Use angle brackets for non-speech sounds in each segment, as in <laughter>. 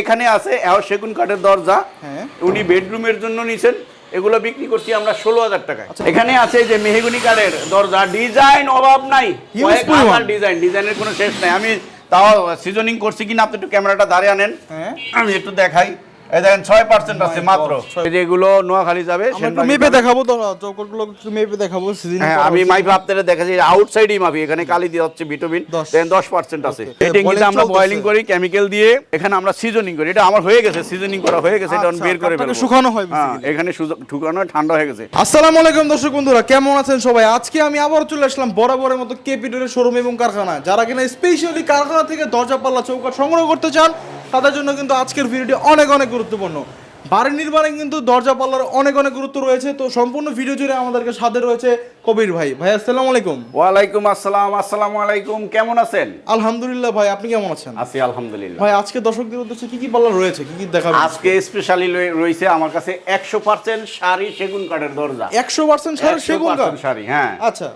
এখানে আছে সেগুন কাঠের দরজা। হ্যাঁ। উনি বেডরুমের জন্য নিছেন। এগুলো বিক্রি করছি আমরা ষোলো হাজার টাকা আচ্ছা। এখানে আছে যে মেহগুনি কাঠের দরজা। ডিজাইন অভাব নাই। ডিজাইন। ডিজাইনের কোনো শেষ নাই। আমি তাও সিজনিং করছি কিনা আপনি একটু ক্যামেরাটা দাঁড়িয়ে আনেন। হ্যাঁ। আমি একটু দেখাই। এই দেখেন ছয় পার্সেন্ট আছে মাত্র। God, ছয়- এই যে এগুলো নোয়াখালী যাবে আমরা একটু সেনবাগ মেপে দেখাবো তো চৌকটগুলো মেপে দেখাবো হ্যাঁ আমি মাইপে আপনাদের দেখাচ্ছি আউটসাইডই মাপি এখানে কালি দিয়ে হচ্ছে ভিটামিন দশ। দশ পার্সেন্ট আছে। এই ট্যাঙ্কিতে আমরা বয়লিং করি কেমিক্যাল দিয়ে এখানে আমরা সিজনিং করি। এটা আমার হয়ে গেছে সিজনিং করা হয়ে গেছে এটা আচ্ছা, বের করে ফেলব শুকানো হয় হ্যাঁ এখানে সুজ- ঠান্ডা হয়ে গেছে। আসসালামু আলাইকুম দর্শক বন্ধুরা কেমন আছেন সবাই? আজকে আমি আবার চলে আসলাম বরাবরের মতো কেপিটালের শোরুম এবং কারখানা যারা কিনা স্পেশালি কারখানা থেকে দরজা পাল্লা চৌকাট সংগ্রহ করতে চান তাদের জন্য কিন্তু আজকের ভিডিওটি অনেক অনেক গুরুত্বপূর্ণ। বাড়ি নির্মাণে কিন্তু দরজা পাল্লার অনেক অনেক গুরুত্ব রয়েছে। তো সম্পূর্ণ ভিডিও জুড়ে আমাদেরকে সাথে রয়েছে কবির ভাই। ভাই আসসালামু আলাইকুম। ওয়ালাইকুম আসসালাম আসসালামু আলাইকুম। কেমন আছেন? আলহামদুলিল্লাহ ভাই আপনি কেমন আছেন? আছি আলহামদুলিল্লাহ। ভাই আজকে দর্শকদের উদ্দেশ্যে কি কি পাল্লা রয়েছে? কি কি দেখাবেন? আজকে স্পেশালি রয়েছে আমার কাছে একশো পার্সেন্ট শাড়ি সেগুন কাঠের দরজা। একশো পার্সেন্ট সার সেগুন কাঠ? শাড়ি হ্যাঁ। আচ্ছা।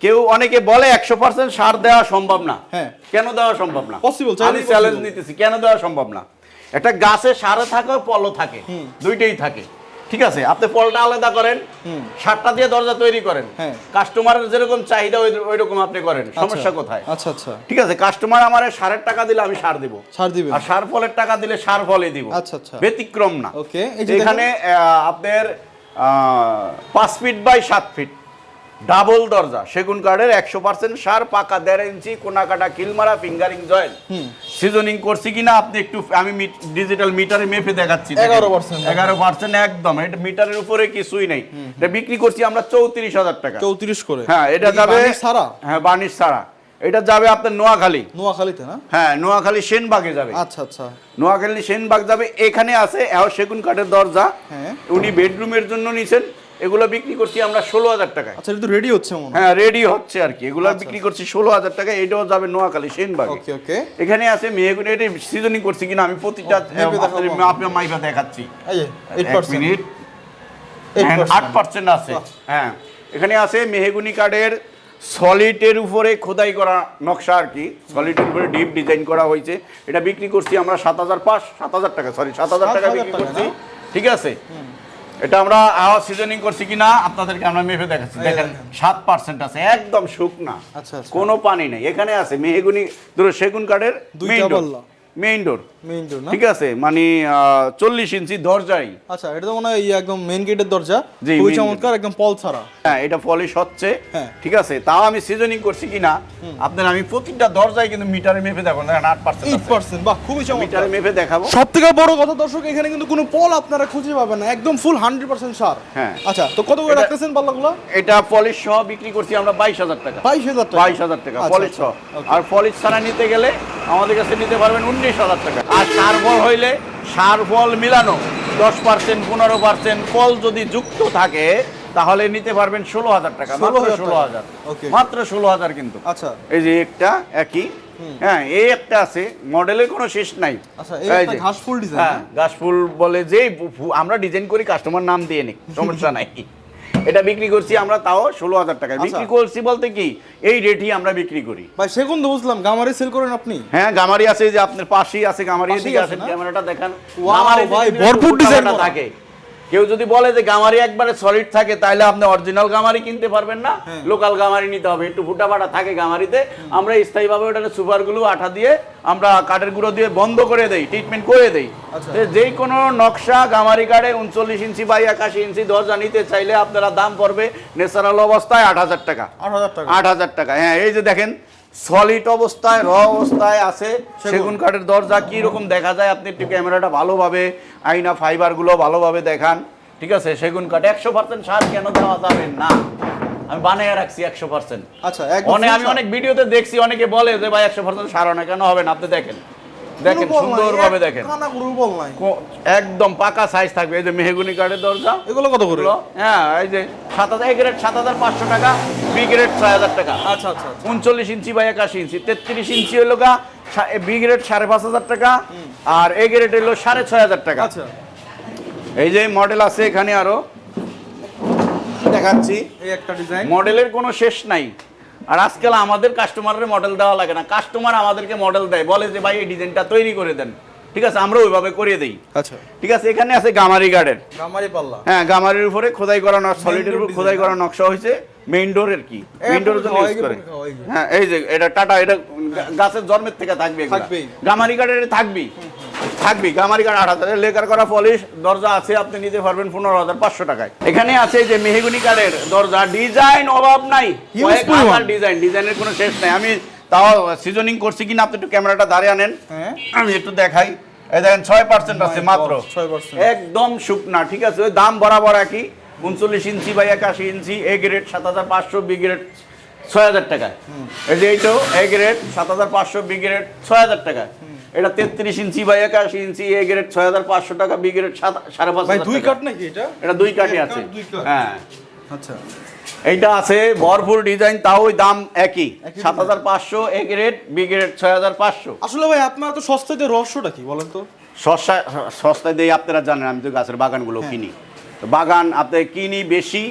কেউ অনেকে বলে একশো পার্সেন্ট সার দেওয়া সম্ভব না। হ্যাঁ। কেন দেওয়া সম্ভব না? চাইলেই আমি চ্যালেঞ্জ নিতেছি কেন দেওয়া সম্ভব না? একটা গাছে সারে থাকে পল থাকে দুইটাই থাকে। ঠিক আছে? আপনি ফলটা আলাদা করেন সারটা দিয়ে দরজা তৈরি করেন। হ্যাঁ। কাস্টমারের যেরকম চাহিদা ওই- রকম আপনি করেন। সমস্যা কোথায়? আচ্ছা আচ্ছা। ঠিক আছে? কাস্টমার আমার সারের টাকা দিলে আমি সার দিব। সার দিব আর সার ফলের টাকা দিলে সার ফলে দিব। আচ্ছা, আচ্ছা। ব্যতিক্রম না। যে এখানে আপনার আহ, পাঁচ ফিট বাই সাত ফিট ডাবল দরজা। সেগুন কাঠের একশো পার্সেন্ট সার পাকা দেড় ইঞ্চি কোনা কাটা কিলমারা ফিঙ্গারিং জয়েন্ট সিজনিং করছি কিনা আপনি একটু আমি ডিজিটাল মিটারে মেপে দেখাচ্ছি। 11% এগারো পার্সেন্ট একদম। এটা মিটারের উপরে কিছুই নেই। এটা বিক্রি করছি আমরা চৌত্রিশ হাজার টাকা। চৌত্রিশ করে। হ্যাঁ এটা যাবে ছাড়া? হ্যাঁ বার্নিশ ছাড়া। এটা যাবে আপনার নোয়াখালী। নোয়াখালীতে না? হ্যাঁ নোয়াখালী সেনবাগে যাবে। আচ্ছা আচ্ছা। নোয়াখালী সেনবাগ যাবে। এখানে আছে এও সেগুন কাঠের দরজা। হ্যাঁ। উনি বেডরুমের জন্য নিছেন। এগুলো বিক্রি করছি আমরা ষোলো হাজার টাকায়। আচ্ছা এটা রেডি হচ্ছে হ্যাঁ। রেডি হচ্ছে আর কি। এগুলো বিক্রি করছি ষোলো হাজার টাকা এটাও যাবে নোয়াখালী সেনবাগে। ওকে ওকে। এখানে আছে মেয়েগুনি এটা সিজনিং করছি কিনা আমি প্রতিটা। আপনার মাইবা দেখাচ্ছি। এক মিনিট। আট পার্সেন্ট আছে। হ্যাঁ এখানে আছে মেহগুনি কার্ডের সলিডের উপরে খোদাই করা নকশা আর কি। সলিডের উপরে ডিপ ডিজাইন করা হয়েছে। এটা বিক্রি করছি আমরা সাত হাজার পাঁচ সাত হাজার টাকা সরি সাত হাজার টাকা বিক্রি করছি। ঠিক আছে? এটা আমরা আওয়াজ সিজনিং করছি কিনা আপনাদেরকে আমরা মেপে দেখাচ্ছি। দেখেন। সাত পার্সেন্ট আছে একদম শুকনা। আচ্ছা, আচ্ছা। কোনো পানি নেই। এখানে আছে মেহেগুনি ধরো সেগুন কাঠের দুইটা মেইন ডোর মেইন ডোর না? ঠিক আছে মানে চল্লিশ ইঞ্চি দরজাই। আচ্ছা এটা তো মনে হয় একদম মেইন গেটের দরজা। খুবই চমৎকার একদম পল ছাড়া। হ্যাঁ এটা পলিশ হচ্ছে হ্যাঁ। ঠিক আছে তাও আমি সিজনিং করছি কিনা আপনার আমি প্রতিটা দরজায় কিন্তু মিটারে মেপে দেখো দেখেন আট এইট পার্সেন্ট পার্সেন্ট বাহ খুবই চমৎকার। মিটারে মেপে দেখাবো। সব থেকে বড় কথা দর্শক এখানে কিন্তু কোনো পল আপনারা খুঁজে পাবেন না একদম ফুল হান্ড্রেড পার্সেন্ট সার। হ্যাঁ। আচ্ছা তো কত করে রাখতেছেন পাল্লাগুলো? এটা পলিশ সহ বিক্রি করছি আমরা বাইশ হাজার টাকা। বাইশ হাজার টাকা। বাইশ হাজার টাকা আচ্ছা, পলিশ আচ্ছা, সহ আর পলিশ ছাড়া নিতে গেলে আমাদের কাছে নিতে পারবেন উনিশ হাজার টাকা। আর সার ফল হইলে সার ফল মিলানো দশ পার্সেন্ট পনেরো পার্সেন্ট ফল যদি যুক্ত থাকে তাহলে নিতে পারবেন ষোলো হাজার টাকা মাত্র ষোলো হাজার। মাত্র ষোলো হাজার কিন্তু। আচ্ছা। এই যে একটা একই। হ্যাঁ এই একটা আছে মডেলের কোনো শেষ নাই। আচ্ছা, এই একটা যে। ঘাস ফুল design, হ্যাঁ না? বলে যে আমরা ডিজাইন করি কাস্টমার নাম দিয়ে নিই সমস্যা নাই। এটা বিক্রি করছি আমরা তাও ষোলো হাজার টাকায় আচ্ছা। বিক্রি করছি বলতে কি এই রেটই আমরা বিক্রি করি ভাই সেগুন তো বুঝলাম গামারি সেল করেন আপনি হ্যাঁ গামারি আছে যে আপনার পাশেই আছে গামারি এদিকে আছে? ক্যামেরাটা দেখান ভাই, ভরপুর করা। থাকে কেউ যদি বলে যে গামারি একবারে সলিড থাকে তাহলে আপনি অরিজিনাল গামারি কিনতে পারবেন না। হ্যাঁ। লোকাল গামারি নিতে হবে। একটু ফুটা ফাটা থাকে গামারিতে। আমরা স্থায়ীভাবে ওটাকে সুপারগুলো আঠা দিয়ে আমরা কাঠের গুঁড়ো দিয়ে বন্ধ করে দেই ট্রিটমেন্ট করে দেই। আচ্ছা। যেই কোনো নকশা গামারি কাঠে উনচল্লিশ ইঞ্চি বাই একাশি ইঞ্চি দরজা নিতে চাইলে আপনারা দাম পড়বে ন্যাচারাল অবস্থায় আট হাজার টাকা। আট হাজার টাকা হ্যাঁ এই যে দেখেন সলিড অবস্থায় র অবস্থায় আছে। সেগুন। কাঠের দরজা কি রকম দেখা যায়? আপনি একটু ক্যামেরাটা ভালোভাবে আইনা ফাইবারগুলো ভালোভাবে দেখান। ঠিক আছে? সেগুন কাঠ একশো পার্সেন্ট সার কেন দেওয়া যাবে না? আমি বানিয়ে রাখছি একশো পার্সেন্ট আচ্ছা অনেক আমি অনেক ভিডিওতে দেখছি অনেকে বলে যে ভাই একশো পার্সেন্ট সার না কেন হবে না? আপনি দেখেন। দেখেন সুন্দরভাবে দেখেন। কানা গরুর নাই। একদম পাকা সাইজ থাকবে। এই যে মেহগুনি কাঠের দরজা এগুলো কত করে? হ্যাঁ এই যে সাত হাজার এ গ্রেড সাত হাজার পাঁচশো টাকা বি গ্রেড ছয় হাজার টাকা। আচ্ছা আচ্ছা আচ্ছা। উনচল্লিশ ইঞ্চি বা একাশি ইঞ্চি। তেত্রিশ ইঞ্চি হলো গা বি গ্রেড সাড়ে পাঁচ হাজার টাকা আর এ গ্রেড হলো সাড়ে ছয় হাজার টাকা। আচ্ছা। এই যে মডেল আছে এখানে আরও। দেখাচ্ছি এই একটা ডিজাইন মডেলের কোনো শেষ নাই। আর আজকাল আমাদের কাস্টমারের মডেল দেওয়া লাগে না। কাস্টমার আমাদেরকে মডেল দেয় বলে যে ভাই এই ডিজাইনটা তৈরি করে দেন। ঠিক আছে আমরা ওইভাবে করিয়ে দিই। আচ্ছা। ঠিক আছে এখানে আছে গামারি গার্ডের গামারি পাল্লা হ্যাঁ গামারির উপরে খোদাই করা নকশা সলিডের উপর খোদাই করা নকশা হয়েছে। মেইন ডোরের কি? মেইন ডোরের জন্য ইউজ করে। হ্যাঁ এই যে এটা টাটা এটা গাছের জন্মের থেকে থাকবে। গামারি গার্ডের থাকবি থাকবি। গামারি গার্ড আট হাজার লেকার করা পলিশ দরজা আছে আপনি নিতে পারবেন পনেরো হাজার পাঁচশো টাকায়। এখানে আছে যে মেহগুনি কাঠের দরজা ডিজাইন অভাব নাই। ডিজাইন ডিজাইনের কোনো শেষ নাই। আমি তাও সিজনিং করছি কিনা আপনি একটু ক্যামেরাটা দাঁড়িয়ে আনেন। হ্যাঁ। আমি একটু দেখাই। এই দেখেন ছয় পার্সেন্ট আছে মাত্র। একদম শুকনা ঠিক আছে? ওই দাম বরাবর একই। উনচল্লিশ ইঞ্চি বা একাশি ইঞ্চি এ গ্রেড সাত হাজার পাঁচশো বি গ্রেড ছয় হাজার টাকায়। এই যে এইটাও এ গ্রেড সাত হাজার পাঁচশো বি গ্রেড ছয় হাজার টাকায়। এটা তেত্রিশ ইঞ্চি বা একাশি ইঞ্চি এ গ্রেড ছয় হাজার পাঁচশো টাকা বি গ্রেড সাত সাড়ে পাঁচ দুই। কাঠ নাকি এটা? এটা দুই আছে। কাঠ, কাঠ। হ্যাঁ। আচ্ছা। এইটা আছে ভরপুর ডিজাইন তাও ওই দাম একই। একই সাত হাজার পাঁচশো এ গ্রেড বি গ্রেড ছয় হাজার পাঁচশো। আসলে ভাই আপনার তো সস্তাতে রহস্যটা কি বলেন তো? সস্তা সস্তায় দিয়ে আপনারা জানেন আমি তো গাছের বাগানগুলো কিনি। তো বাগান আপনি কিনি বেশি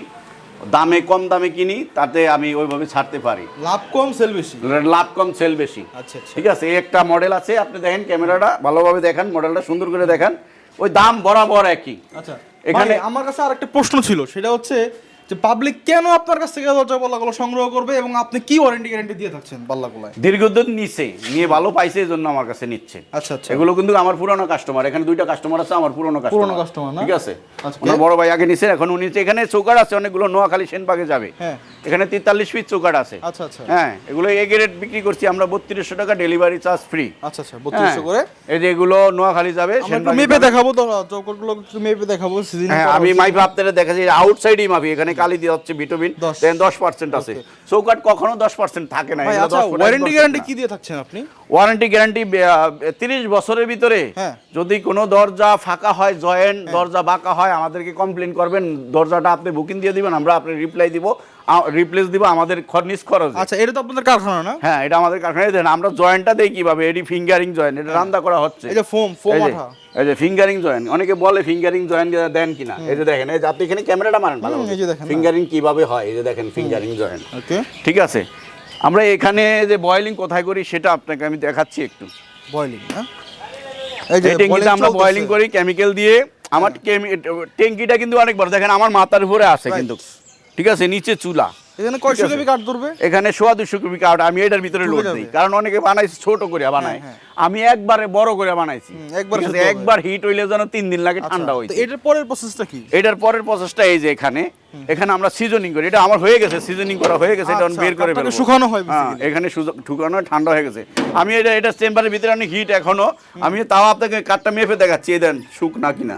দামে কম দামে কিনি তাতে আমি ওইভাবে ছাড়তে পারি। লাভ কম সেল বেশি? লাভ কম সেল বেশি। আচ্ছা আচ্ছা। ঠিক আছে এই একটা মডেল আছে আপনি দেখেন ক্যামেরাটা ভালোভাবে দেখেন মডেলটা সুন্দর করে দেখেন। ওই দাম বরাবর একই। আচ্ছা। এখানে- এখানে আমার কাছে আর একটা প্রশ্ন ছিল সেটা হচ্ছে যে পাবলিক কেন আপনার কাছ থেকে দরজা পাল্লাগুলো সংগ্রহ করবে এবং আপনি কি ওয়ারেন্টি গ্যারান্টি দিয়ে থাকছেন পাল্লাগুলায় দীর্ঘদিন নিচ্ছে নিয়ে ভালো পাইছে এই জন্য আমার কাছে নিচ্ছে। আচ্ছা আচ্ছা। এগুলো কিন্তু আমার পুরনো কাস্টমার এখানে দুইটা কাস্টমার আছে আমার পুরনো পুরনো কাস্টমার ঠিক আছে? আচ্ছা। বড় ভাই আগে নিছে এখন উনি এখানে চৌকাট আছে অনেকগুলো নোয়াখালী সেনবাগে যাবে। হ্যাঁ। এখানে তেতাল্লিশ পিস চৌকাট আছে। আচ্ছা আচ্ছা। হ্যাঁ এগুলো এ গ্রেড বিক্রি করছি আমরা বত্রিশশো টাকা ডেলিভারি চার্জ ফ্রি আচ্ছা আচ্ছা বত্রিশশো করে? এই যে এগুলো নোয়াখালী যাবে মেপে দেখাবো তো চৌকটগুলো মেপে দেখাবো হ্যাঁ আমি মাইপে আপনারা দেখাচ্ছি আউটসাইডই মাপি এখানে কালি দিয়ে হচ্ছে ভিটামিন দেন দশ পার্সেন্ট আছে। চৌকাট কখনো দশ পার্সেন্ট থাকে না আচ্ছা ওয়ারেন্টি গ্যারান্টি কি দিয়ে থাকছেন আপনি? ওয়ারেন্টি গ্যারান্টি তিরিশ বছরের ভিতরে হ্যাঁ। যদি কোনো দরজা ফাঁকা হয় জয়েন্ট দরজা বাঁকা হয় আমাদেরকে কমপ্লেন করবেন দরজাটা আপনি বুকিং দিয়ে দিবেন আমরা আপনি রিপ্লাই দিব। রিপ্লেস দিব আমাদের খরনিস খরচ। আচ্ছা এটা তো আপনাদের কারখানা না? হ্যাঁ এটা আমাদের কারখানায় দেন আমরা জয়েন্টটা দেই কীভাবে? এটি ফিঙ্গারিং জয়েন্ট এটা রান্দা করা হচ্ছে। এই যে ফোম ফোম আঠা। এই যে ফিঙ্গারিং জয়েন্ট অনেকে বলে ফিঙ্গারিং জয়েন্ট দেন কিনা। এই যে দেখেন এই যে আপনি এখানে ক্যামেরাটা মারেন ভালো এই যে দেখেন ফিঙ্গারিং কীভাবে হয়? এই যে দেখেন ফিঙ্গারিং জয়েন্ট ওকে। ঠিক আছে। আমরা এখানে যে বয়েলিং কোথায় করি সেটা আপনাকে আমি দেখাচ্ছি একটু। বয়লিং হ্যাঁ? এই যে ট্যাঙ্কিতে আমরা। বয়েলিং করি কেমিক্যাল দিয়ে। আমার ট্যাঙ্কিটা কিন্তু অনেক বড় দেখেন আমার মাথার উপরে আছে কিন্তু। ঠিক আছে নিচে চুলা। এখানে কয়শো কেবি কাঠ ধরবে? এখানে সোয়া দুশো কুবি কাঠ আমি এটার ভিতরে লোড দিই। কারণ অনেকে বানাইছে ছোট করে বানায়। হ্যাঁ, আমি একবারে বড় করে বানাইছি। একবারে হিট হইলে যেন তিন দিন লাগে আচ্ছা, ঠান্ডা হইছে এটার পরের প্রসেসটা কি? এটার পরের প্রসেসটা এই যে এখানে। এখানে আমরা সিজনিং করি। এটা আমার হয়ে গেছে সিজনিং করা হয়ে গেছে এটা আচ্ছা, বের করে ফেলব। শুকানো হয় হ্যাঁ এখানে হয়, ঠান্ডা হয়ে গেছে। আমি এটা এটা চেম্বারের ভিতরে অনেক হিট এখনও। আমি তাও আপনাকে কাঠটা মেপে দেখাচ্ছি এই দেন শুক না কিনা।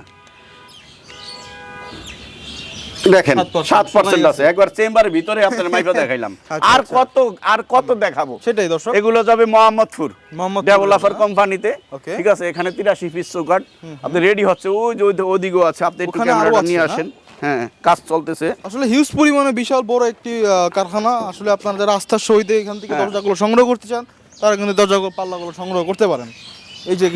দেখেন সাত পার্সেন্ট আছে। একবার চেম্বারের ভিতরে আপনার <laughs> মাইপে দেখাইলাম। আচ্ছা, আর আচ্ছা। কত আর কত দেখাবো? সেটাই দর্শক। এগুলো যাবে মোহাম্মদপুর ডেভেলপার কোম্পানিতে ঠিক আছে এখানে তিরাশি পিস চৌকাট আপনি রেডি হচ্ছে ওই যে ওদিকেও আছে আপনি একটু ক্যামেরাটা নিয়ে আসেন। হ্যাঁ কাজ চলতেছে। আসলে হিউজ পরিমাণে বিশাল বড় একটি কারখানা। আসলে আপনারা যারা আস্থার সহিত এখান থেকে হ্যাঁ। দরজাগুলো সংগ্রহ করতে চান তারা কিন্তু দরজাগুলো পাল্লাগুলো সংগ্রহ করতে পারেন। এই যে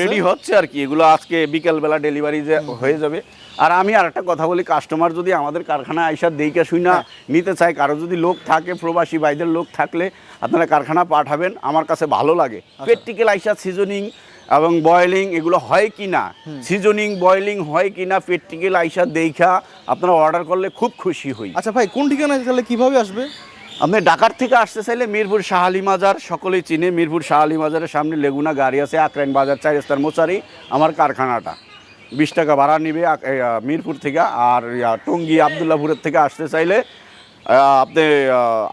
রেডি হচ্ছে আর কি এগুলো আজকে বিকেল বেলা ডেলিভারি যে হয়ে যাবে। আর আমি আর একটা কথা বলি কাস্টমার যদি আমাদের কারখানা আইসা দেইকা শুই না নিতে চায় কারও যদি লোক থাকে প্রবাসী বাইদের লোক থাকলে আপনারা কারখানা পাঠাবেন আমার কাছে ভালো লাগে। প্র্যাকটিক্যাল আইসা সিজনিং এবং বয়েলিং এগুলো হয় কি না সিজনিং বয়েলিং হয় কি না প্র্যাকটিক্যাল আইসা দেইখা আপনারা অর্ডার করলে খুব খুশি হই। আচ্ছা ভাই কোন ঠিকানায় তাহলে কীভাবে আসবে? আপনি ঢাকার থেকে আসতে চাইলে মিরপুর শাহালি মাজার, সকলেই চিনে মিরপুর শাহালি মাজারের সামনে লেগুনা গাড়ি আছে, আকরাইন বাজার চার রাস্তার মোচারি, আমার কারখানাটা। বিশ টাকা ভাড়া নিবে মিরপুর থেকে, আর টঙ্গি আবদুল্লাপুরের থেকে আসতে চাইলে আপনি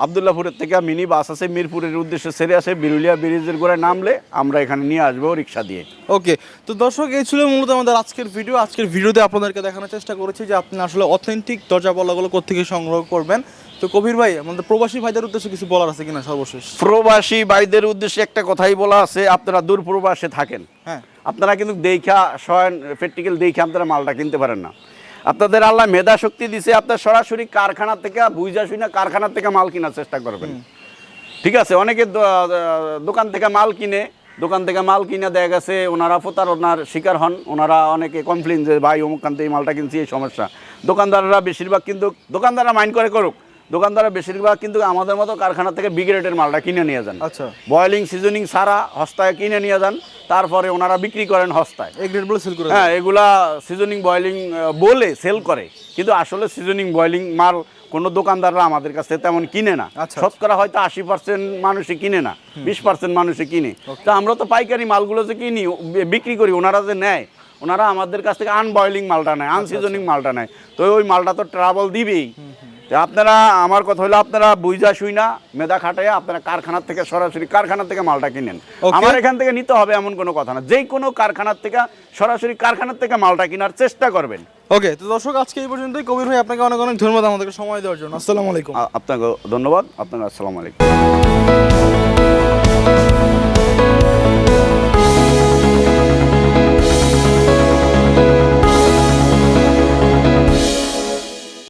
আবদুল্লাপুরের থেকে মিনি বাস আছে মিরপুরের উদ্দেশ্যে সেরে আসে বিরুলিয়া ব্রিজের গোড়ায় নামলে আমরা এখানে নিয়ে আসব রিক্সা দিয়ে। ওকে তো দর্শক এই ছিল মূলত আমাদের আজকের ভিডিও আজকের ভিডিওতে আপনাদেরকে দেখানোর চেষ্টা করেছি যে আপনি আসলে অথেন্টিক দরজা পাল্লাগুলো কোথেকে সংগ্রহ করবেন। তো কবির ভাই আমাদের প্রবাসী ভাইদের উদ্দেশ্যে কিছু বলার আছে কিনা সর্বশেষ? প্রবাসী ভাইদের উদ্দেশ্যে একটা কথাই বলা আছে আপনারা দূর প্রবাসে থাকেন। হ্যাঁ। আপনারা কিন্তু দেখা স্বয়ং প্র্যাকটিক্যাল দেখে আপনারা মালটা কিনতে পারেন না। আপনাদের আল্লাহ মেধা শক্তি দিছে আপনার সরাসরি কারখানা থেকে বুঝা শুনে কারখানা থেকে মাল কেনার চেষ্টা করবেন। ঠিক আছে অনেকে দোকান থেকে মাল কিনে দোকান থেকে মাল কিনে দেখা গেছে ওনারা প্রতারণার শিকার হন ওনারা অনেকে কমপ্লেন যে ভাই অমুক কান এই মালটা কিনছি এই সমস্যা। দোকানদাররা বেশিরভাগ কিন্তু দোকানদাররা মাইন্ড করে করুক দোকানদারা বেশিরভাগ কিন্তু আমাদের মতো কারখানা থেকে বিগ্রেডের মালটা কিনে নিয়ে যান। আচ্ছা। বয়েলিং সিজনিং সারা হস্তায় কিনে নিয়ে যান তারপরে ওনারা বিক্রি করেন হস্তায়। হ্যাঁ এগুলা সিজনিং বয়েলিং বলে সেল করে। কিন্তু আসলে সিজনিং বয়েলিং মাল কোনো দোকানদাররা আমাদের কাছে তেমন কিনে না। আচ্ছা। শতকরা হয়তো আশি পার্সেন্ট মানুষই কিনে না বিশ পার্সেন্ট মানুষই কিনে। তা আমরা তো পাইকারি মালগুলো যে কিনি বিক্রি করি ওনারা যে নেয় ওনারা আমাদের কাছ থেকে আনবয়েলিং মালটা নেয় আনসিজনিং মালটা নেয়। তো ওই মালটা তো ট্রাভেল দিবেই। আপনারা আমার কথা হলো আপনারা বুঝা শুই না মেধা খাটাইয়া আপনারা কারখানার থেকে সরাসরি কারখানার থেকে মালটা কিনেন। আমার এখান থেকে নিতে হবে এমন কোনো কথা না। যে কোনো কারখানার থেকে সরাসরি কারখানার থেকে মালটা কেনার চেষ্টা করবেন। ওকে তো দর্শক আজকে এই পর্যন্তই। কবির ভাই আপনাকে অনেক অনেক ধন্যবাদ আমাদেরকে সময় দেওয়ার জন্য। আসসালামু আলাইকুম। আপনাকে ধন্যবাদ। আপনাকে আসসালামু আলাইকুম।